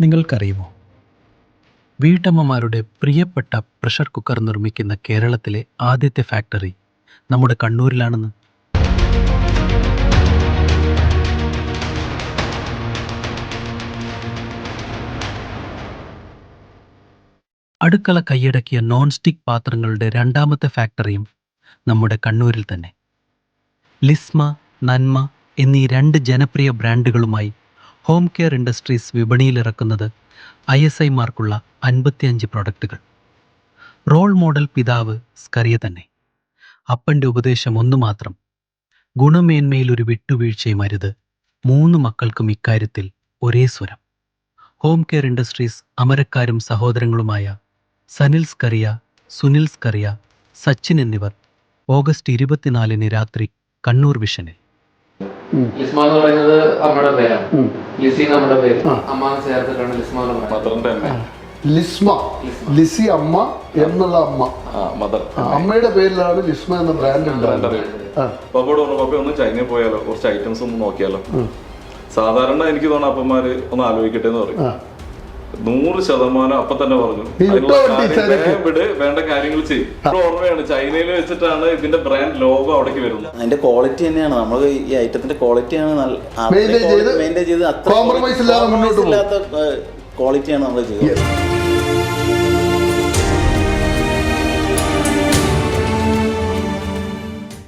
നിങ്ങൾക്കറിയുമോ? വീട്ടമ്മമാരുടെ പ്രിയപ്പെട്ട pressure cooker നിർമ്മിക്കുന്ന കേരളത്തിലെ ആദ്യത്തെ ഫാക്ടറി നമ്മുടെ കണ്ണൂരിലാണെന്ന്. അടുക്കള കൈയടക്കിയ നോൺ സ്റ്റിക് പാത്രങ്ങളുടെ രണ്ടാമത്തെ ഫാക്ടറിയും നമ്മുടെ കണ്ണൂരിൽ തന്നെ. ലിസ്മ നന്മ എന്നീ രണ്ട് ജനപ്രിയ ബ്രാൻഡുകളുമായി ഹോം കെയർ ഇൻഡസ്ട്രീസ് വിപണിയിലിറക്കുന്നത് ഐ എസ് മാർക്കുള്ള അൻപത്തിയഞ്ച് പ്രൊഡക്റ്റുകൾ. റോൾ മോഡൽ പിതാവ് സ്കറിയ തന്നെ. അപ്പന്റെ ഉപദേശം ഒന്നു മാത്രം. ഗുണമേന്മയിൽ ഒരു വിട്ടുവീഴ്ചയും അരുത്. മൂന്ന് മക്കൾക്കും ഇക്കാര്യത്തിൽ ഒരേ സ്വരം. ഹോം കെയർ ഇൻഡസ്ട്രീസ് അമരക്കാരും സഹോദരങ്ങളുമായ സനിൽ സ്കറിയ സുനിൽ സ്കറിയ സച്ചിൻ എന്നിവർ ഓഗസ്റ്റ് ഇരുപത്തിനാലിന് രാത്രി കണ്ണൂർ വിഷനിൽ. ലിസ്മ എന്ന് പറയുന്നത് അമ്മയുടെ പേരാണ്. ലിസി നമ്മുടെ പേര്. അമ്മ ചേർത്തിട്ടാണ് ലിസ്മ ലിസ്മ. ലിസി അമ്മ എന്നുള്ള അമ്മ. മദർ. അമ്മയുടെ പേരിലാണ് ലിസ്മ എന്ന ബ്രാൻഡ് പപ്പയോട് പറഞ്ഞു പപ്പ ഒന്ന് ചൈനയിൽ പോയാലോ? കുറച്ച് ഐറ്റംസ് ഒന്ന് നോക്കിയാലോ? സാധാരണ എനിക്ക് തോന്നുന്നു അപ്പന്മാര് ഒന്ന് ആലോചിക്കട്ടെ എന്ന് പറയും. നൂറ് ശതമാനം അപ്പൊ തന്നെ പറഞ്ഞു. വിട് വേണ്ട കാര്യങ്ങൾ ചെയ്യും. ഓർമ്മയാണ് ചൈനയിൽ വെച്ചിട്ടാണ് ഇതിന്റെ ബ്രാൻഡ് ലോഗോ അവിടേക്ക് വരുന്നത്. അതിന്റെ ക്വാളിറ്റി തന്നെയാണ്. നമ്മൾ ഈ ഐറ്റത്തിന്റെ ക്വാളിറ്റിയാണ് മെയിന്റെയിൻ ചെയ്ത് അത്ര ഇല്ലാതെ മുന്നോട്ട് പോകും. ഇല്ലാത്ത ക്വാളിറ്റിയാണ് നമ്മൾ ചെയ്യുന്നത്